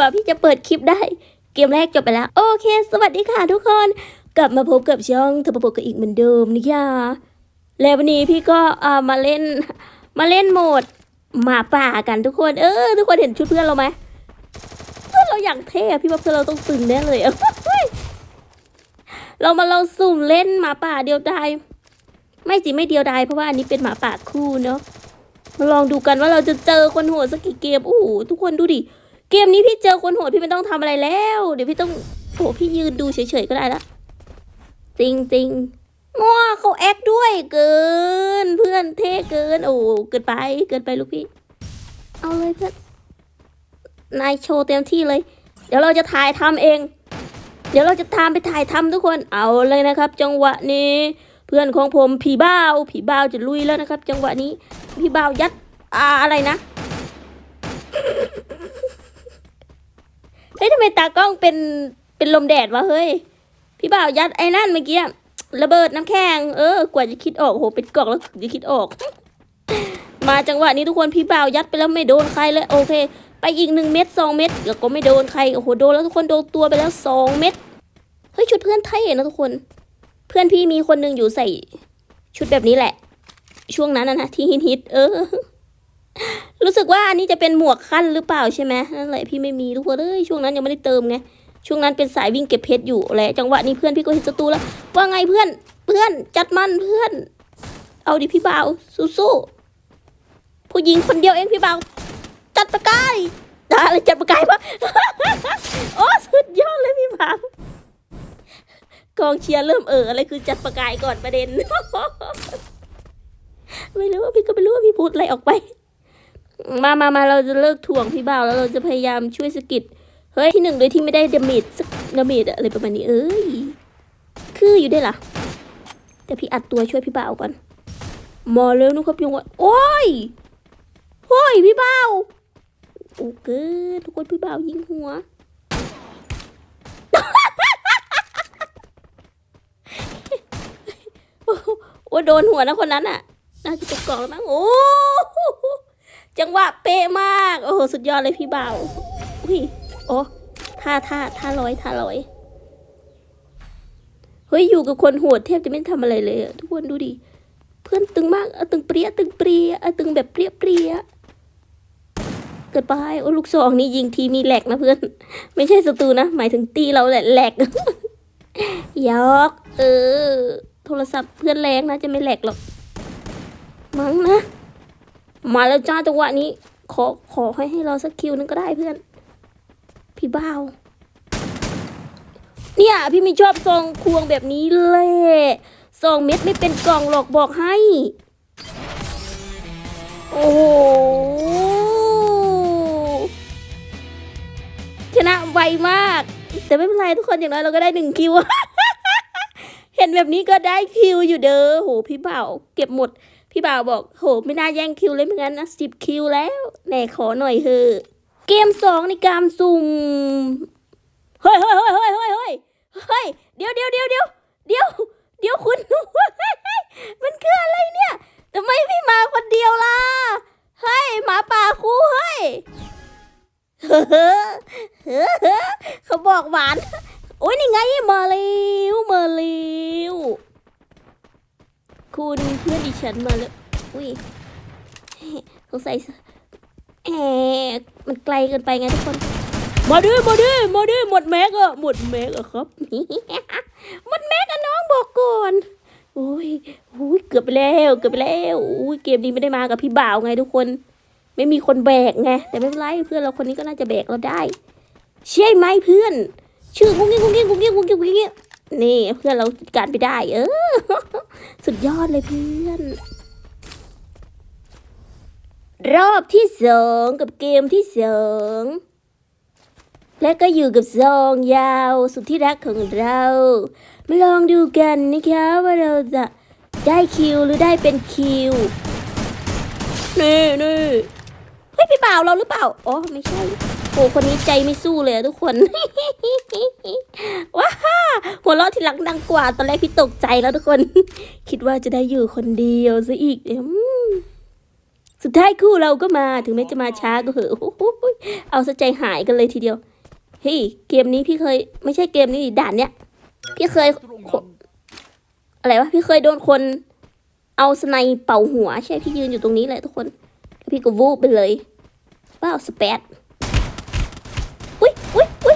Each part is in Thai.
ว่าพี่จะเปิดคลิปได้ เกมแรกจบไปแล้ว โอเค สวัสดีค่ะทุกคน กลับมาพบกับช่องเธอประพบกันอีกเหมือนเดิมนะคะแล้ววันนี้พี่ก็อ่ามาเล่นมาเล่นโหมดหมาป่ากันทุกคน เออ ทุกคนเห็นชุดเพื่อนเราไหมเพื่อนเราอย่างเท่พี่ว่าเพื่อนเราต้องตึงแน่เลยเรามาลองสุ่มเล่นหมาป่าเดียวดายไม่สิไม่เดียวดายเพราะว่าอันนี้เป็นหมาป่าคู่เนาะมาลองดูกันว่าเราจะเจอคนโหดสักกี่เกมโอ้โหทุกคนดูดิ เกมนี้พี่เจอคนโหดพี่ไม่ต้องทำอะไรแล้ว เดี๋ยวพี่ต้องโหพี่ยืนดูเฉยๆก็ได้ละจริงจริงง้อเขาแอคด้วยเกิน เพื่อนเท่เกิน โอ้เกินไปเกินไปลูกพี่ เอาเลยเพื่อนนายโชว์เต็มที่เลย เดี๋ยวเราจะถ่ายทำเอง เดี๋ยวเราจะตามไปถ่ายทำทุกคนเอาเลยนะครับ จังหวะนี้ เพื่อนของผมผีบ้าวผีบ้าวจะลุยแล้วนะครับ จังหวะนี้ผีบ้าวยัดออะไรนะ เฮ้ยทำไมตากล้องเป็นเป็นลมแดดวะเฮ้ย พี่บ่าวยัดไอ้นั่นเมื่อกี้อะระเบิดน้ำแข็งเออกว่าจะคิดออกโหเป็นกล่องแล้วถึงจะคิดออก มาจังหวะนี้ทุกคนพี่บ่าวยัดไปแล้วไม่โดนใครเลยโอเค ไปอีกหนึ่งเม็ดสองเม็ดแล้วก็ไม่โดนใครโอ้โหโดนแล้วทุกคนโดนตัวไปแล้วสองเม็ดเฮ้ยชุดเพื่อนเท่นะทุกคน เพื่อนพี่มีคนหนึ่งอยู่ใส่ ชุดแบบนี้แหละ ช่วงนั้นนะนะที่ฮิตฮิตเออ รู้สึกว่าอันนี้จะเป็นหมวกขั้นหรือเปล่าใช่ไหมนั่นแหละพี่ไม่มีทุกคนเอ้ยช่วงนั้นยังไม่ได้เติมไงช่วงนั้นเป็นสายวิ่งเก็บเพชรอยู่แหละจังหวะนี้เพื่อนพี่ก็เห็นศัตรูแล้วว่าไงเพื่อนเพื่อนจัดมันเพื่อน เอาดิพี่บ่าวสู้ๆผู้หญิงคนเดียวเองพี่บ่าวจัดประกายอะไรจัดประกายวะโอ้สุดยอดเลยพี่บ่าวกองเชียร์เริ่มเอออะไรคือจัดประกายก่อนประเด็น ไม่รู้ว่าพี่ก็ไม่รู้ว่าพี่พูดอะไรออกไป มามามาเราจะเลิกถ่วงพี่บ่าวแล้วเราจะพยายามช่วยสกิดเฮ้ยที่หนึ่งโดยที่ไม่ได้ดาเมจสักดาเมจอะไรประมาณนี้เอ้ยคืออยู่ได้เหรอแต่พี่อัดตัวช่วยพี่บ่าวก่อนมาเร็วนะครับยงวะโอ้ยโอ้ยพี่บ่าวโอเกินทุกคนพี่บ่าวยิงหัวโอ้โดนหัวนะคนนั้นอะน่าจะตกกล่องแล้วมั้งโอ้ จังหวะเป๊ะมาก โอ้โห สุดยอดเลยพี่บ่าวอุ้ย โอ้ท่าท่าท่าร้อยท่าร้อย เฮ้ย อยู่กับคนโหดแทบจะไม่ทำอะไรเลย ทุกคนดูดิ เพื่อนตึงมากเอาตึงเปรี้ยตึงเปรี้ยเอาตึงแบบเปรี้ยเปรี้ยเกิดไปโอ้ลูกซองนี่ยิงทีมีแหลกนะเพื่อน ไม่ใช่ศัตรูนะ หมายถึงตีเราแหละแหลกยอกเออ โทรศัพท์เพื่อนแรงนะจะไม่แหลกหรอก มั้งนะ มาแล้วจ้าจังหวะนี้ ขอขอให้ให้เราสักคิวนึงก็ได้เพื่อน พี่บ้าวเนี่ย พี่ไม่ชอบซองควงแบบนี้เลยซองเม็ดไม่เป็นกล่องหรอกบอกให้ โอ้โหชนะไวมาก แต่ไม่เป็นไรทุกคนอย่างน้อยเราก็ได้หนึ่งคิว เห็นแบบนี้ก็ได้คิวอยู่เด้อโหพี่เบ่าเก็บหมด พี่บ่าวบอกโหไม่น่าแย่งคิวเลยเมือนกันนะสิบคิวแล้วแหนขอหน่อยเถอะเกมสองในการสุ่มเฮ้ยเฮ้ยเฮ้ยเฮ้ยเฮ้ยเฮ้ยเฮ้ยเดี๋ยวเดี๋ยวเดี๋ยวเดี๋ยวเดี๋ยวเดี๋ยวคุณมันคืออะไรเนี่ยทำไมพี่มาคนเดียวล่ะเฮ้ยหมาป่าคู่เฮ้ยเขาบอกหวานโอ้ยนี่ไงมาเร็วมาเร็ว คุณเพื่อนดิฉันมาแล้วอุ้ยสงสัยแอบมันไกลเกินไปไงทุกคน มาดิมาดิมาดิหมดแม็กอะหมดแม็กอะครับ หมดแม็กอะน้องบอกก่อนโอ้ยโอ้ยเกือบไปแล้วเกือบไปแล้วโอ้ยเกมนี้ไม่ได้มากับพี่บ่าวไงทุกคน ไม่มีคนแบกไงแต่ไม่เป็นไรเพื่อนเราคนนี้ก็น่าจะแบกเราได้ ใช่ไหมเพื่อน ชื่อกุ้งกิ้งกุ้งกิ้งกุ้งกิ้งกุ้งกิ้งกุ้งกิ้ง นี่เพื่อนเราจัดการไปได้ เออ สุดยอดเลยเพื่อน รอบที่สองกับเกมที่สองและก็อยู่กับซองยาวสุดที่รักของเรา มาลองดูกันนะคะว่าเราจะได้คิวหรือได้เป็นคิวนี่นี่เฮ้ยพี่บ่าวเราหรือเปล่า อ๋อ ไม่ใช่ โอ้คนนี้ใจไม่สู้เลยทุกคน ว้าหัวเราะทีหลังดังกว่า ตอนแรกพี่ตกใจแล้วทุกคน คิดว่าจะได้อยู่คนเดียวซะอีกสุดท้ายคู่เราก็มาถึงแม้จะมาช้าก็เหอะโอ้โหเอาซะใจหายกันเลยทีเดียว เฮ้ยเกมนี้พี่เคย ไม่ใช่เกมนี้ด่านเนี้ยพี่เคยอะไรวะพี่เคยโดนคนเอาสไนเป่าหัว ใช่พี่ยืนอยู่ตรงนี้เลยทุกคน พี่ก็วูบไปเลยว้าวสเปด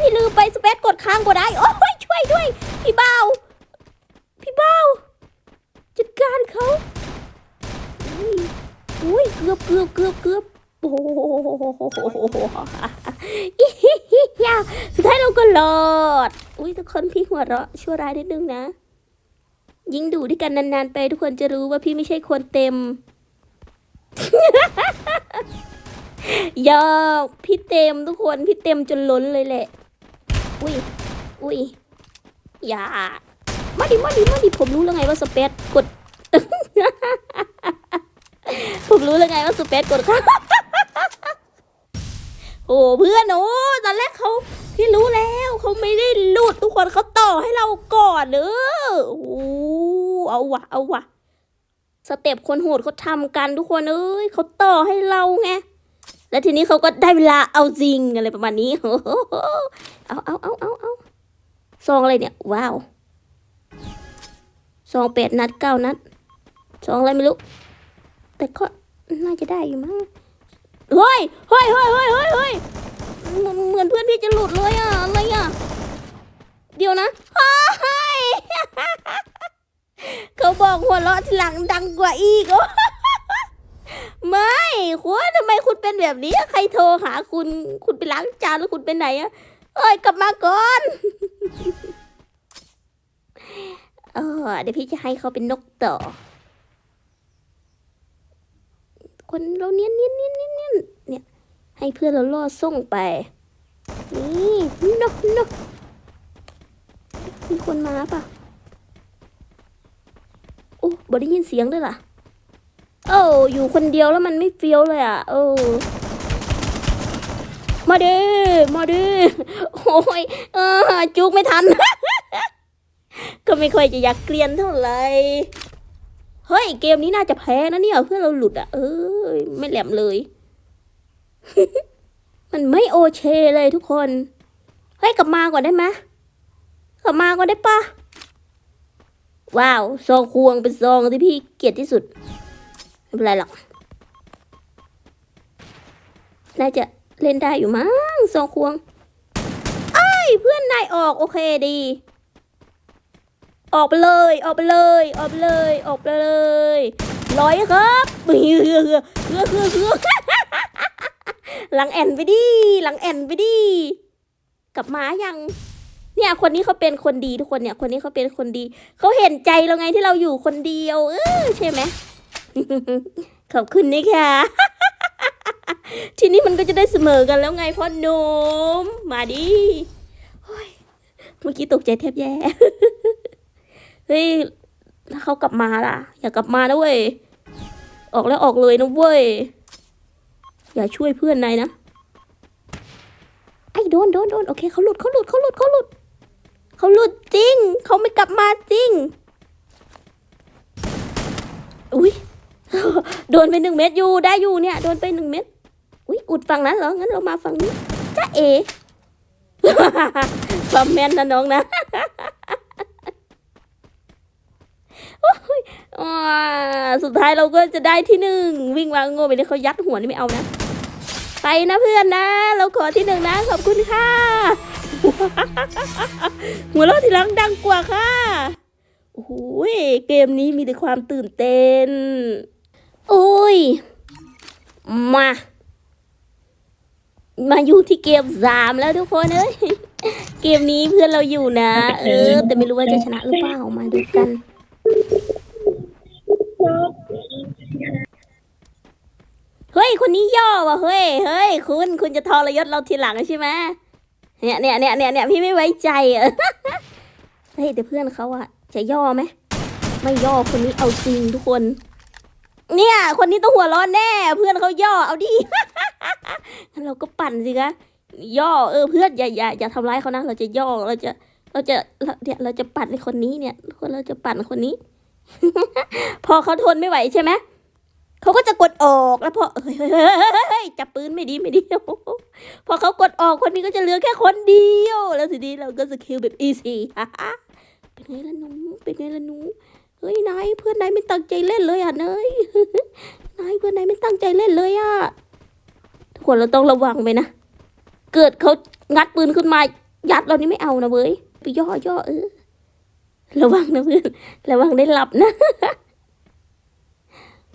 พี่ลืมไปสเปดกดค้างกดได้ โอ้ยช่วยด้วย พี่เบาพี่เบาจัดการเขาอุ้ยอุ้ยเกือบเกือบเกือบเกือบโอ้โหอิฮิฮิยาสุดท้ายเราก็รอด อุ้ยทุกคนพี่หัวเราะชั่วร้ายนิดนึงนะ ยิ่งดูด้วยกันนานๆไปทุกคนจะรู้ว่าพี่ไม่ใช่คนเต็มยอกพี่เต็มทุกคนพี่เต็มจนล้นเลยแหละ อุ้ย อุ้ย อย่า มาดิมาดิมาดิผมรู้แล้วไงว่าสเปซกด ผมรู้แล้วไงว่าสเปซกดค่ะโอ้เพื่อนโอ้ตอนแรกเขาพี่รู้แล้วเขาไม่ได้หลุดทุกคนเขาต่อให้เราก่อนเออโอ้เอาวะเอาวะสเต็ปคนโหดเขาทำกันทุกคนเอ้ยเขาต่อให้เราไง แล้วทีนี้เขาก็ได้เวลาเอาจริงอะไรประมาณนี้เอาเอาเอาเอาเอาซองอะไรเนี่ย ว้าวซองแปดนัดเก้านัดซองอะไรไม่รู้ แต่ก็น่าจะได้อยู่มั้งเฮ้ยเฮ้ยเฮ้ยเฮ้ยเฮ้ยเฮ้ยเหมือนเพื่อนพี่จะหลุดเลยอะอะไรอะเดี๋ยวนะเฮ้ยเขาบอกหัวเราะทีหลังดังกว่าอีก ไม่คุณทำไมคุณเป็นแบบนี้ ใครโทรหาคุณ คุณไปล้างจานแล้วคุณไปไหนอะเอ้ยกลับมาก่อนเออเดี๋ยวพี่จะให้เขาเป็นนกต่อ คนเราเนียนเนียนเนียนเนียนเนียนเนี่ย ให้เพื่อนเราล่อส่งไป นี่นกนกมีคนมาปะโอ้บได้ยินเสียงด้วยล่ะ เอ้อยู่คนเดียวแล้วมันไม่เฟี้ยวเลยอะเออมาดิมาดิโอ้ยเออจุกไม่ทัน ก็ไม่ค่อยจะอยากเกลียนเท่าไหร่เฮ้ย เกมนี้น่าจะแพ้นะเนี่ยเพื่อเราหลุดอะ เออไม่แหลมเลย มันไม่โอเคเลยทุกคน เฮ้ย กลับมาก่อนได้ไหมกลับมาก่อนได้ปะว้าวซองควงเป็นซองที่พี่เกลียดที่สุด ไม่เป็นไรหรอก น่าจะเล่นได้อยู่มั้งซองควงไอ้ยเพื่อนนายออกโอเคดี ออกไปเลย ออกไปเลย ออกไปเลย ออกไปเลยร้อยครับเฮือเฮือเฮือเฮือเฮือเฮือหลังแอนไปดิหลังแอนไปดิกลับมายังเนี่ยคนนี้เขาเป็นคนดีทุกคนเนี่ย คนนี้เขาเป็นคนดี เขาเห็นใจเราไงที่เราอยู่คนเดียว เออใช่ไหม ขอบคุณนะคะ ทีนี้มันก็จะได้เสมอกันแล้วไงพ่อหนุ่มมาดิโอ้ยเมื่อกี้ตกใจแทบแย่ เฮ้ยถ้าเขากลับมาล่ะ อย่ากลับมานะเว้ย ออกแล้วออกเลยนะเว้ย อย่าช่วยเพื่อนนายนะ ไอ้โดนโดนโดนโอเคเขาหลุดเขาหลุดเขาหลุดเขาหลุดเขาหลุดจริง เขาไม่กลับมาจริง อุ้ย โดนไปหนึ่งเม็ดอยู่ได้อยู่เนี่ยโดนไปหนึ่งเม็ดอุ้ยอุดฝั่งนั้นเหรองั้นเรามาฝั่งนี้จ้าเอความแม่นนะน้องนะสุดท้ายเราก็จะได้ที่หนึ่งวิ่งวางโง่ไปเลยเขายัดหัวนี่ไม่เอานะ ไปนะเพื่อนนะ เราขอที่หนึ่งนะขอบคุณค่ะ หัวเราะทีหลังดังกว่าค่ะโอ้ยเกมนี้มีแต่ความตื่นเต้น อ้ย มา มาอยู่ที่เกมสามแล้วทุกคนเอ้ย เกมนี้เพื่อนเราอยู่นะ เออ แต่ไม่รู้ว่าจะชนะหรือเปล่า มาดูกัน เฮ้ย คนนี้ย่อว่ะ เฮ้ย เฮ้ย คุณ คุณจะทรยศเราทีหลังใช่ไหมเนี่ยเนี่ยเนี่ยเนี่ยเนี่ยพี่ไม่ไว้ใจอะ เฮ้ยแต่เพื่อนเขาอะจะย่อไหม ไม่ย่อคนนี้เอาจริงทุกคน เนี่ย คนนี้ต้องหัวร้อนแน่ เพื่อนเขาย่อเอาดิ งั้นเราก็ปั่นสิคะย่อเออเพื่อนอย่าอย่าอย่าทำร้ายเขานะ เราจะย่อเราจะเราจะเราเนี่ยเราจะปั่นในคนนี้เนี่ยคนเราจะปั่นคนนี้ พอเขาทนไม่ไหวใช่ไหมเขาก็จะกดออกแล้วพอเฮ้ยเฮ้ยจับปืนไม่ดีไม่ดีพอเขากดออกคนนี้ก็จะเหลือแค่คนเดียว แล้วทีนี้เราก็จะคิวแบบอีซี่เป็นไงล่ะหนูเป็นไงล่ะหนูเฮ้ยนายเพื่อนนายไม่ตั้งใจเล่นเลยอะเนย พื่อนนายไม่ตั้งใจเล่นเลยอะทุกคนเราต้องระวังไปนะ เกิดเขางัดปืนขึ้นมา ยัดเรานี่ไม่เอานะเว้ยไปย่อย่อเออระวังนะเพื่อน ระวังได้หลับนะ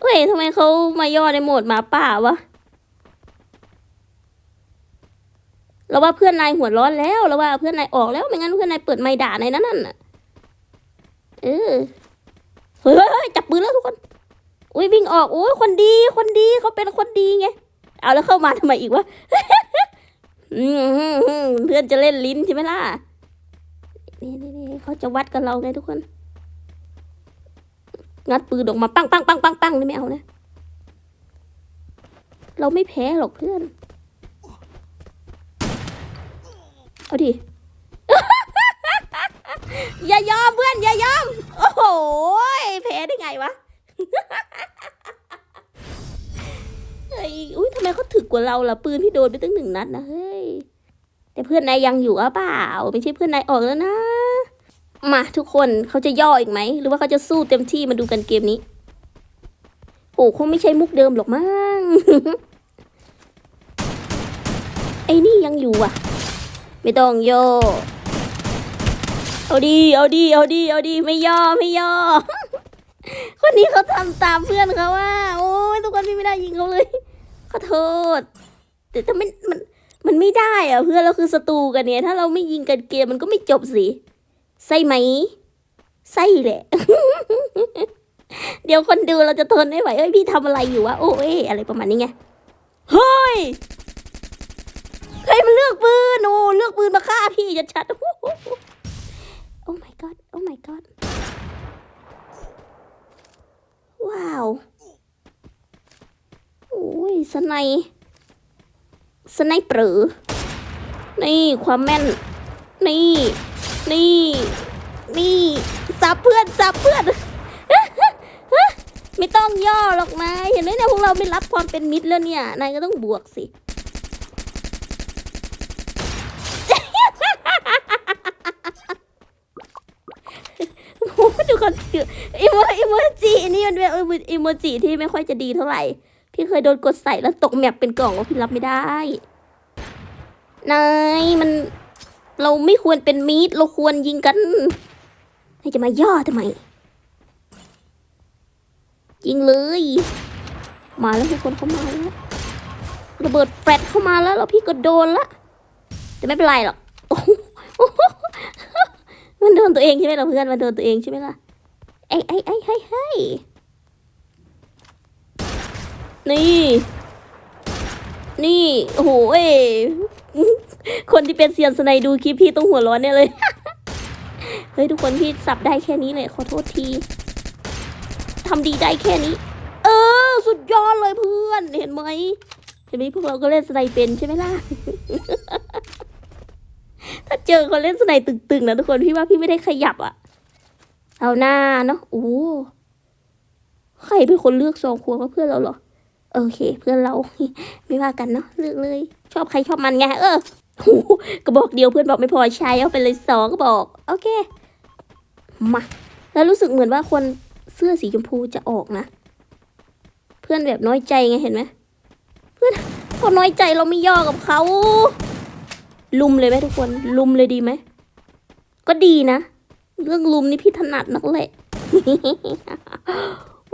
เฮ้ยทำไมเขามาย่อในโหมดหมาป่าวะเราว่าเพื่อนนายหัวร้อนแล้วเราว่าเพื่อนนายออกแล้วไม่งั้นเพื่อนนายเปิดไมค์ด่าในนั้นน่ะเออเฮ้ยเฮ้ยจับปืนแล้วทุกคน อุ้ยวิ่งออกโอ้ยคนดีคนดีเขาเป็นคนดีไง เอาแล้วเข้ามาทำไมอีกวะเพื่อนจะเล่นลิ้นใช่ไหมล่ะนี่นี่นี่เขาจะวัดกับเราไงทุกคน งัดปืนออกมาปังปังปังปังปังนี่ไม่เอานะ เราไม่แพ้หรอกเพื่อน เอาดิ อย่ายอมเพื่อน อย่ายอม โอ้โห แพ้ได้ไงวะ เฮ้ยอุ้ยทำไมเขาถึกกว่าเราล่ะปืนพี่โดนไปตั้งหนึ่งนัดนะเฮ้ยแต่เพื่อนนายยังอยู่หรือเปล่า ไม่ใช่เพื่อนนายออกแล้วนะ มาทุกคนเขาจะย่ออีกไหมหรือว่าเขาจะสู้เต็มที่มาดูกันเกมนี้โอ้คงไม่ใช่มุกเดิมหรอกมั้งไอ้นี่ยังอยู่อะ ไม่ต้องย่อเอาดีเอาดีเอาดีเอาดีไม่ย่อไม่ย่อคนนี้เขาทำตามเพื่อนเขาว่า โอ้ยทุกคนพี่ไม่ได้ยิงเขาเลย ขอโทษ แต่ถ้ามันมันมันไม่ได้อะเพื่อนเราคือศัตรูกันเนี่ย ถ้าเราไม่ยิงกันเกมมันก็ไม่จบสิใช่ไหมใช่แหละ เดี๋ยวคนดูเราจะทนไม่ไหวเอ้ยพี่ทำอะไรอยู่วะโอ้ยอะไรประมาณนี้ไงเฮ้ยใครมันเลือกปืนโอ้เลือกปืนมาฆ่าพี่จะชัดโอ้ my god โอ้ my god ว้าว โอ้ยสไนป์สไนเปอร์นี่ความแม่น นี่ นี่ นี่สับเพื่อนสับเพื่อนไม่ต้องย่อหรอกนายเห็นไหมเนี่ยพวกเราไม่รับความเป็นมิตรแล้วเนี่ยนายก็ต้องบวกสิโอ้ดูคนถืออีโมอีโมจินี่มันเป็นอีโมจิที่ไม่ค่อยจะดีเท่าไหร่ เคยโดนกดใส่แล้วตกแมปเป็นกล่องว่าพี่รับไม่ได้นายมันเราไม่ควรเป็นมีดเราควรยิงกันให้จะมาย่อทำไมยิงเลย มาแล้วทุกคนเข้ามาแล้วระเบิดแฟลชเข้ามาแล้วแล้วพี่ก็โดนละแต่ไม่เป็นไรหรอกมันโดนตัวเองใช่ไหมล่ะเพื่อนมันโดนตัวเองใช่ไหมล่ะไอ้ไอ้ไอ้ไอ้ไอ้ นี่ นี่โอ้โหเอ้ยคนที่เป็นเซียนสไนดูคลิปพี่ต้องหัวร้อนเนี่ยเลย เฮ้ยทุกคนพี่สับได้แค่นี้เลยขอโทษทีทำดีได้แค่นี้ เออ สุดยอดเลยเพื่อนเห็นไหมเห็นไหมพวกเราก็เล่นสไนเป็นใช่ไหมล่ะถ้าเจอคนเล่นสไนตึงๆนะทุกคนพี่ว่าพี่ไม่ได้ขยับอะเอาหน้าเนาะโอ้ใครเป็นคนเลือกซองครัวว่าเพื่อนเราเหรอ โอเค เพื่อนเราไม่ว่ากันเนาะเลือกเลย ชอบใครชอบมันไงเออกระบอกเดียวเพื่อนบอกไม่พอใช้เอาไปเลยสองกระบอก โอเคมาแล้วรู้สึกเหมือนว่าคนเสื้อสีชมพูจะออกนะ เพื่อนแบบน้อยใจไงเห็นไหมเพื่อนเขาน้อยใจเราไม่ย่อกับเขาลุมเลยไหมทุกคนลุมเลยดีไหมก็ดีนะ เรื่องลุมนี่พี่ถนัดนักแหละ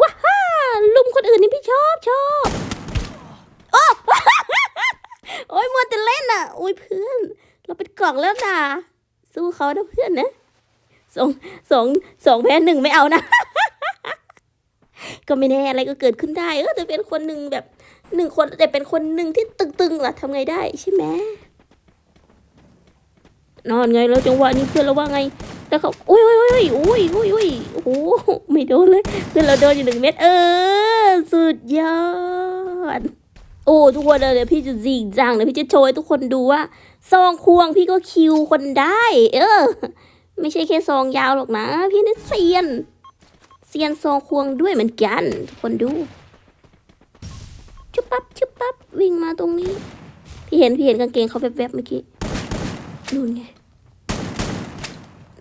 ว้า ลุมคนอื่นนี่พี่ชอบชอบโอ้ โอ้ยมัวแต่เล่นอะ โอ้ยเพื่อน เราเป็นกล่องแล้วนะสู้เขานะเพื่อนนะสองสองสองแพ้หนึ่งไม่เอานะ ก็ไม่แน่อะไรก็เกิดขึ้นได้ เออแต่เป็นคนหนึ่งแบบหนึ่งคนแต่เป็นคนหนึ่งที่ตึงๆล่ะทำไงได้ใช่ไหม นอนไงแล้วจังหวะนี้เพื่อนเราว่าไงแล้วเขาอุ้ยอุ้ยอุ้ยอุ้ยอุ้ยอุ้ยโอ้โหไม่โดนเลยเพื่อนเราโดนอยู่หนึ่งเม็ดเออ สุดยอด โอ้ทุกคนเดี๋ยพี่จะจิงจังเดี๋ยพี่จะโชว์ให้ทุกคนดูว่าซองควงพี่ก็คิวคนได้ เออ ไม่ใช่แค่ซองยาวหรอกนะ พี่นี่เซียนเซียนซองควงด้วยเหมือนกัน ทุกคนดูบปั๊บชึบปั๊บวิ่งมาตรงนี้ พี่เห็นพี่เห็นกางเกงเขาแวบๆเมื่อกี้นู่นไง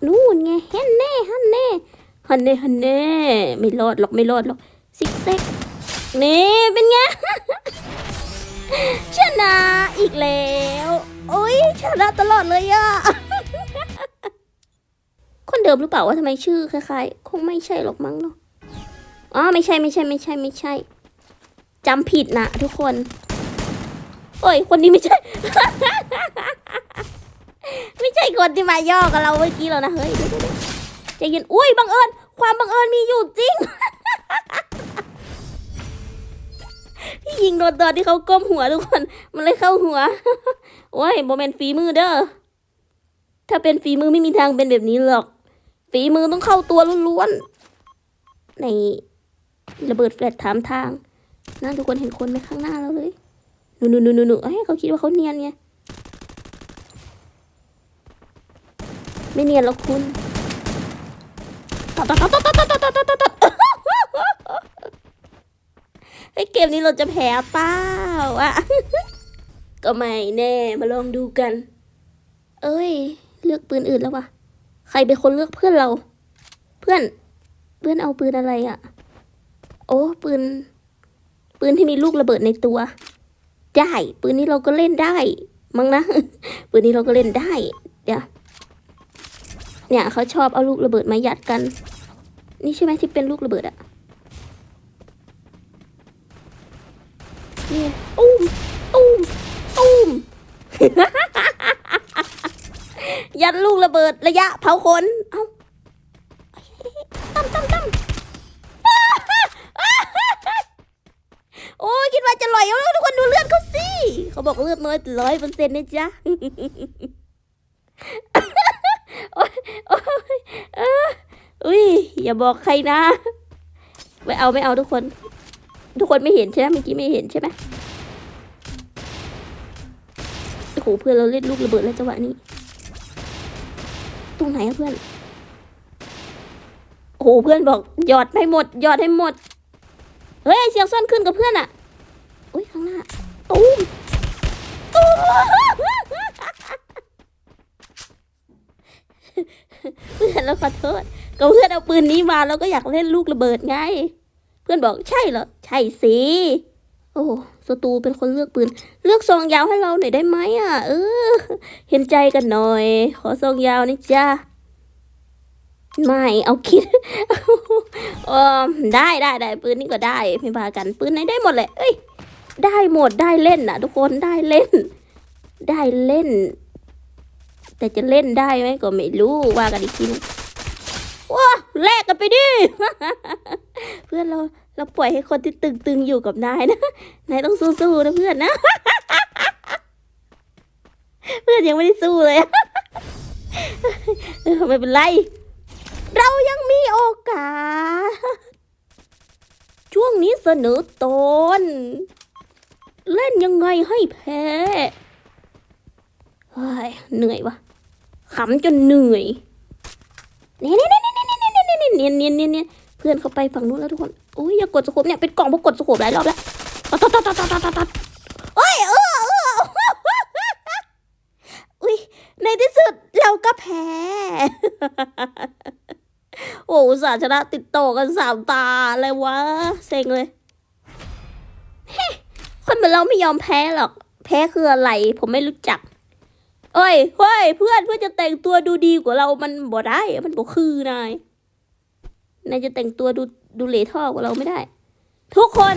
นู่นไงฮันแน่ฮันแน่ฮันแน่ฮันแน่ไม่รอดหรอกไม่รอดหรอกซิกแซกนี่เป็นไง ชนะอีกแล้ว โอ้ยชนะตลอดเลยอะคนเดิมหรือเปล่าวะทำไมชื่อคล้ายๆ คงไม่ใช่หรอกมั้งเนาะอ๋อไม่ใช่ไม่ใช่ไม่ใช่ไม่ใช่จำผิดนะทุกคน โอ้ย คนนี้ไม่ใช่ ไม่ใช่คนที่มาย่อกับเราเมื่อกี้แล้วนะเฮ้ยเดี๋ยวเดี๋ยวเดี๋ยวใจเย็นอุ้ยบังเอิญความบังเอิญมีอยู่จริง พี่ยิงโดนตอนที่เขาก้มหัวทุกคน มันเลยเข้าหัว โอ้ยโมเมนฝีมือเด้อ ถ้าเป็นฝีมือไม่มีทางเป็นแบบนี้หรอก ฝีมือต้องเข้าตัวล้วนๆ ในระเบิดแฟลชถามทางนั่นทุกคนเห็นคนไหมข้างหน้าเราเลย หนูหนูหนูหนูหนูเอ้ยเขาคิดว่าเขาเนียนไง ไม่เนียนหรอกคุณตัดตัดตัดตัดตัดตัดตัดตัดไอเกมนี้เราจะแพ้เปล่าอะก็ไม่แน่มาลองดูกัน เอ้ย เลือกปืนอื่นแล้ววะใครเป็นคนเลือกเพื่อนเรา เพื่อน เพื่อนเอาปืนอะไรอะ โอ้ปืน ปืนที่มีลูกระเบิดในตัว ได้ ปืนนี้เราก็เล่นได้ มั้งนะ ปืนนี้เราก็เล่นได้ เดี๋ยว เนี่ยเขาชอบเอาลูกระเบิดมายัดกัน นี่ใช่ไหมที่เป็นลูกระเบิดอะนี่ไงตุ้มตุ้มตุ้มยัดลูกระเบิดระยะเผาขนเอ้าตั้มตั้มตั้มโอ้ยคิดว่าจะลอยเอาทุกคนดูเลือดเขาสิ เขาบอกเลือดน้อยร้อยเปอร์เซ็นต์นะจ๊ะ โอ้ยโอ้ยเอออุ้ยอย่าบอกใครนะไม่เอาไม่เอาทุกคน ทุกคนไม่เห็นใช่ไหมเมื่อกี้ไม่เห็นใช่ไหมโอ้โหเพื่อนเราเล่นลูกระเบิดแล้วจังหวะนี้ ตรงไหนอะเพื่อนโอ้โหเพื่อนบอกหยอดให้หมดหยอดให้หมดเฮ้ยเสียงซ่อนขึ้นกับเพื่อนอะอุ้ยข้างหน้าตูมตูม เพื่อนเราขอโทษ ก็เพื่อนเอาปืนนี้มาแล้วก็อยากเล่นลูกระเบิดไง เพื่อนบอกใช่เหรอ ใช่สิ โอ้สตูเป็นคนเลือกปืน เลือกซองยาวให้เราหน่อยได้ไหมอะ เออ เห็นใจกันหน่อย ขอซองยาวนี่จ้าไม่เอาคิดเออได้ได้ได้ปืนนี่ก็ได้ไม่ว่ากันปืนไหนได้หมดแหละเอ้ย ได้หมดได้เล่นน่ะทุกคนได้เล่น ได้เล่น แต่จะเล่นได้ไหมก็ไม่รู้ว่ากันอีกทีนึงว้าแลกกันไปดิ เพื่อนเราเราปล่อยให้คนที่ตึงๆอยู่กับนายนะนายต้องสู้ๆนะเพื่อนนะ เพื่อนยังไม่ได้สู้เลยไม่เป็นไร เรายังมีโอกาส ช่วงนี้เสนอตอนเล่นยังไงให้แพ้เฮ้ยเหนื่อยวะ ขำจนเหนื่อยเนี่ยเนี่ยเนี่ยเนี่ยเนี่ยเนี่ยเนี่ยเนี่ยเนี่ยเนี่ยเพื่อนเขาไปฝั่งนู้นแล้วทุกคนโอ้ยอย่ากดสโคปเนี่ยเป็นกล่องเพราะกดสโคปหลายรอบแล้วตัดตัดตัดตัดตัดตัดตัดโอ้ยเออเอออุ้ยในที่สุดเราก็แพ้ โอ้สาชนะติดต่อกันสามตาเลยวะเซ็งเลยคนเหมือนเราไม่ยอมแพ้หรอก แพ้คืออะไร ผมไม่รู้จัก เอ้ยเฮ้ย เพื่อนเพื่อนจะแต่งตัวดูดีกว่าเรามันบ่ได้ มันบ่คือนาย นายจะแต่งตัวดูดูเหล่ท่อกว่าเราไม่ได้ ทุกคน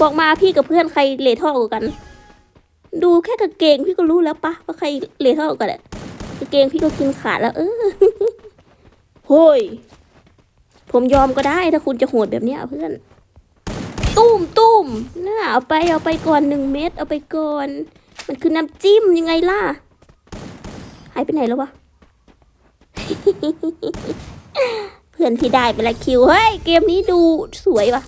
บอกมาพี่กับเพื่อนใครเหล่ท่อกว่ากัน ดูแค่กางเกงพี่ก็รู้แล้วปะว่าใครเหล่ท่อกว่ากันอะกางเกงพี่ก็กินขาดแล้ว เออโฮ้ยผมยอมก็ได้ถ้าคุณจะโหดแบบนี้เพื่อนตุ้มตุ้มน่าเอาไปเอาไปก่อนหนึ่งเม็ดเอาไปก่อน มันคือน้ำจิ้มยังไงล่ะายไปไหนแล้ววะ เพื่อนที่ได้ไปละคิว เฮ้ย เกมนี้ดูสวยวะ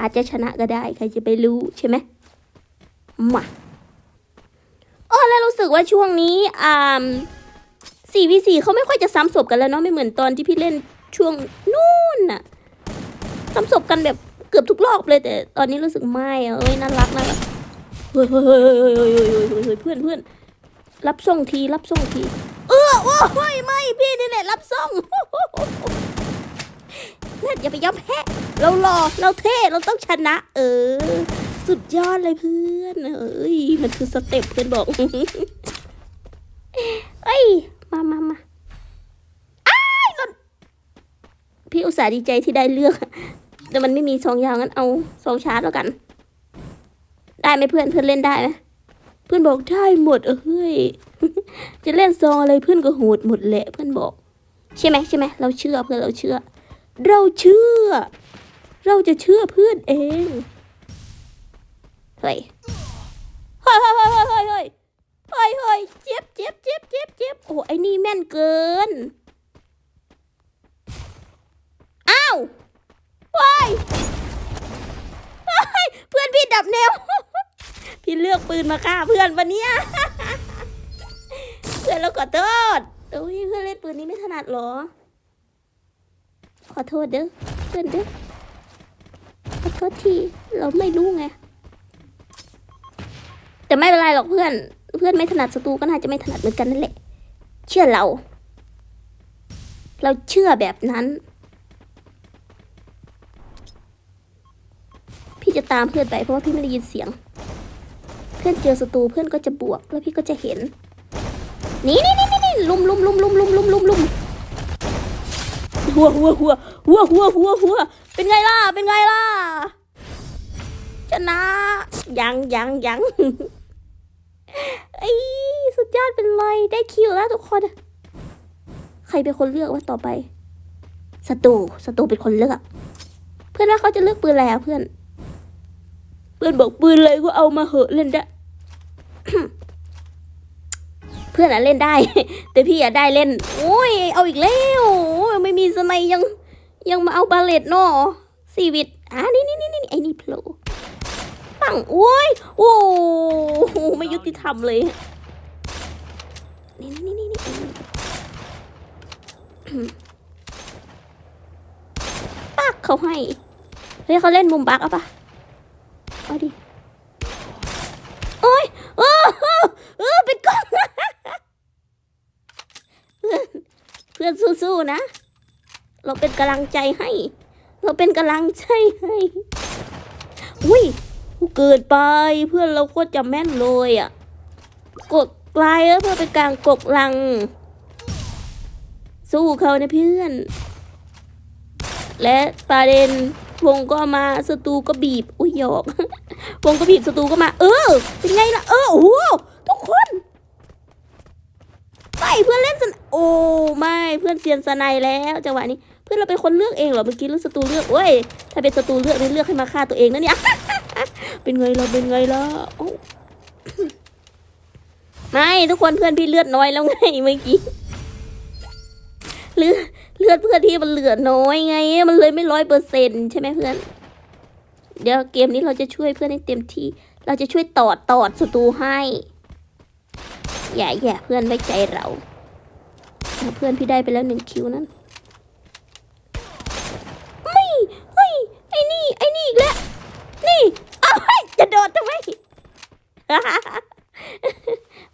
อาจจะชนะก็ได้ ใครจะไปรู้ใช่ไหมมาโอ้แล้วรู้สึกว่าช่วงนี้อ่าสี่วีสี่เขาไม่ค่อยจะซ้ำศพกันแล้วเนาะไม่เหมือนตอนที่พี่เล่นช่วงนู่นน่ะซ้ำศพกันแบบเกือบทุกรอบเลยแต่ตอนนี้รู้สึกไม่เอ้ยน่ารักนะารักเฮ้ยเฮ้ยเฮ้ยเฮ้ยเพื่อนเพื่อน รับส่งทีรับส่งที เออโอ้ยไม่พี่นี่แหละรับส่งเพื่อนอย่าไปยอมแพ้เราหล่อเราเท่เราต้องชนะ เออ สุดยอดเลยเพื่อนเอ้ยมันคือสเต็ปเพื่อนบอกเอ้ยมามามาอ้ายหล่นพี่อุตส่าห์ดีใจที่ได้เลือก แต่มันไม่มีซองยาวงั้นเอาซองชาร์จแล้วกัน ได้ไหมเพื่อนเพื่อนเล่นได้ไหม เพื่อนบอกได้หมดเอ้ยจะเล่นซองอะไรเพื่อนก็โหดหมดแหละเพื่อนบอก ใช่ไหมใช่ไหมเราเชื่อเพื่อนเราเชื่อ เราเชื่อ เราจะเชื่อเพื่อนเองเฮ้ยเฮ้ยเฮ้ยเฮ้ยเฮ้ยเฮ้ยเฮ้ยเฮ้ยเจ็บเจ็บเจ็บเจ็บเจ็บโอ้ไอ้นี่แม่นเกินอ้าวเฮ้ยเฮ้ยเพื่อนพี่ดับแนว พี่เลือกปืนมาฆ่าเพื่อนวันนี้เพื่อนเราขอโทษโอ้ยเพื่อนเล่นปืนนี้ไม่ถนัดหรอ ขอโทษเด้อเพื่อนเด้อขอโทษทีเราไม่รู้ไงแต่ไม่เป็นไรหรอกเพื่อน เพื่อนไม่ถนัดศัตรูก็น่าจะไม่ถนัดเหมือนกันนั่นแหละ เชื่อเรา เราเชื่อแบบนั้น พี่จะตามเพื่อนไปเพราะว่าพี่ไม่ได้ยินเสียง เพื่อนเจอศัตรูเพื่อนก็จะบวก แล้วพี่ก็จะเห็นนี่นี่นี่นี่นี่ลุมลุมลุมลุมลุมลุมลุมลุมหัวหัวหัวหัวหัวหัวหัวเป็นไงล่ะ เป็นไงล่ะ ชนะ ยังยังยังไอ้สุดยอดเป็นไรได้คิวแล้วทุกคน ใครเป็นคนเลือกว่าต่อไปศัตรูศัตรูเป็นคนเลือก เพื่อนว่าเขาจะเลือกปืนอะไรอะเพื่อน เพื่อนบอกปืนเลยก็เอามาเหอะเล่นได้ เพื่อนอะเล่นได้ แต่พี่อะได้เล่น โอ้ย เอาอีกแล้วไม่มีสไนยัง ยังมาเอาบาเลตเนาะซีวิตอะนี่นี่นี่นี่ไอ้นี่โผล่ปังโอ้ยโอ้โหไม่ยุติธรรมเลยนี่นี่นี่นี่ปักเขาให้เฮ้ยเขาเล่นมุมบักอาปะ เอาดิโอ้ยเออเออเออเป็นกล้องเพื่อนเพื่อนสู้ๆนะ เราเป็นกำลังใจให้ เราเป็นกำลังใจให้อุ้ยเกิดไปเพื่อนเราโคตรจะแม่นเลยอะ กดไลน์แล้วเพื่อเป็นการกกลัง สู้เขานะเพื่อน และประเด็น วงก็มาศัตรูก็บีบ อุ้ยหยอก วงก็บีบศัตรูก็มา เออ เป็นไงล่ะ เออ โอ้โห ทุกคนไปเพื่อนเล่นสนโอ้ไม่เพื่อนเซียนสไนแล้วจังหวะนี้ เพื่อนเราเป็นคนเลือกเองเหรอเมื่อกี้หรือศัตรูเลือกเว้ยถ้าเป็นศัตรูเลือกนี่เลือกให้มาฆ่าตัวเองนะเนี่ยเป็นไงล่ะเป็นไงล่ะไม่ทุกคนเพื่อนพี่เลือดน้อยแล้วไงเมื่อกี้เลือด เลือดเพื่อนที่มันเหลือน้อยไง มันเลยไม่ร้อยเปอร์เซ็นใช่ไหมเพื่อน เดี๋ยวเกมนี้เราจะช่วยเพื่อนให้เต็มที่ เราจะช่วยตอดตอดศัตรูให้ อย่าอย่าเพื่อนไว้ใจเรา เพื่อนพี่ได้ไปแล้วหนึ่งคิวนั้นไม่เฮ้ยไอ้นี่ไอ้นี่อีกแล้ว นี่เอ้จะโดดทำไม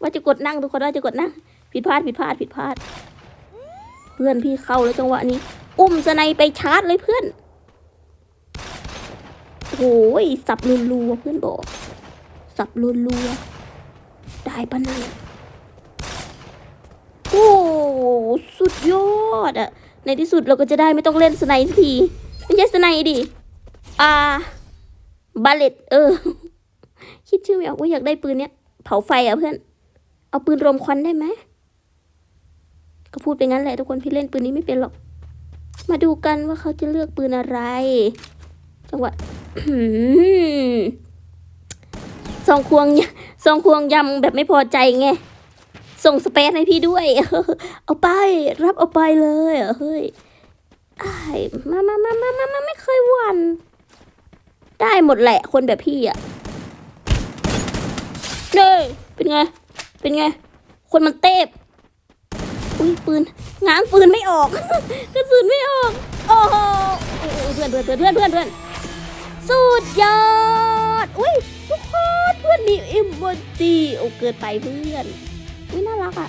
ว่าจะกดนั่งทุกคนว่าจะกดนั่งผิดพลาดผิดพลาดผิดพลาด เพื่อนพี่เข้าแล้วจังหวะนี้ อุ้มสไนไปชาร์จเลยเพื่อนโอ้ยสับรัวเพื่อนบอก สับรัวได้ปะนั่นโอ้สุดยอดอะในที่สุดเราก็จะได้ไม่ต้องเล่นสไนสักทีไม่ใช่สไนดิอ่าบาเลตเออ คิดชื่อไม่ออกว่าอยากได้ปืนเนี้ยเผาไฟอะเพื่อน เอาปืนรมควันได้ไหม ก็พูดไปงั้นแหละทุกคนพี่เล่นปืนนี้ไม่เป็นหรอก มาดูกันว่าเขาจะเลือกปืนอะไร จังหวะซองควงยซองควงยำแบบไม่พอใจไง ส่งสเปซให้พี่ด้วย เอาไป รับเอาไปเลยเฮ้ยอ้มามามามามามาไม่เคยวัน ได้หมดแหละคนแบบพี่อะเน่เป็นไง เป็นไง คนมันเตบ อุ้ยปืนง้างปืนไม่ออกกระสุนไม่ออก โอ้โหเพื่อนเพื่อนเพื่อนเพื่อนเพื่อนเพื่อนสุดยอด อุ้ยทุกคนเพื่อนมีอิมโมจิโอ้เกิดไปเพื่อนอุ้ยน่ารักอะ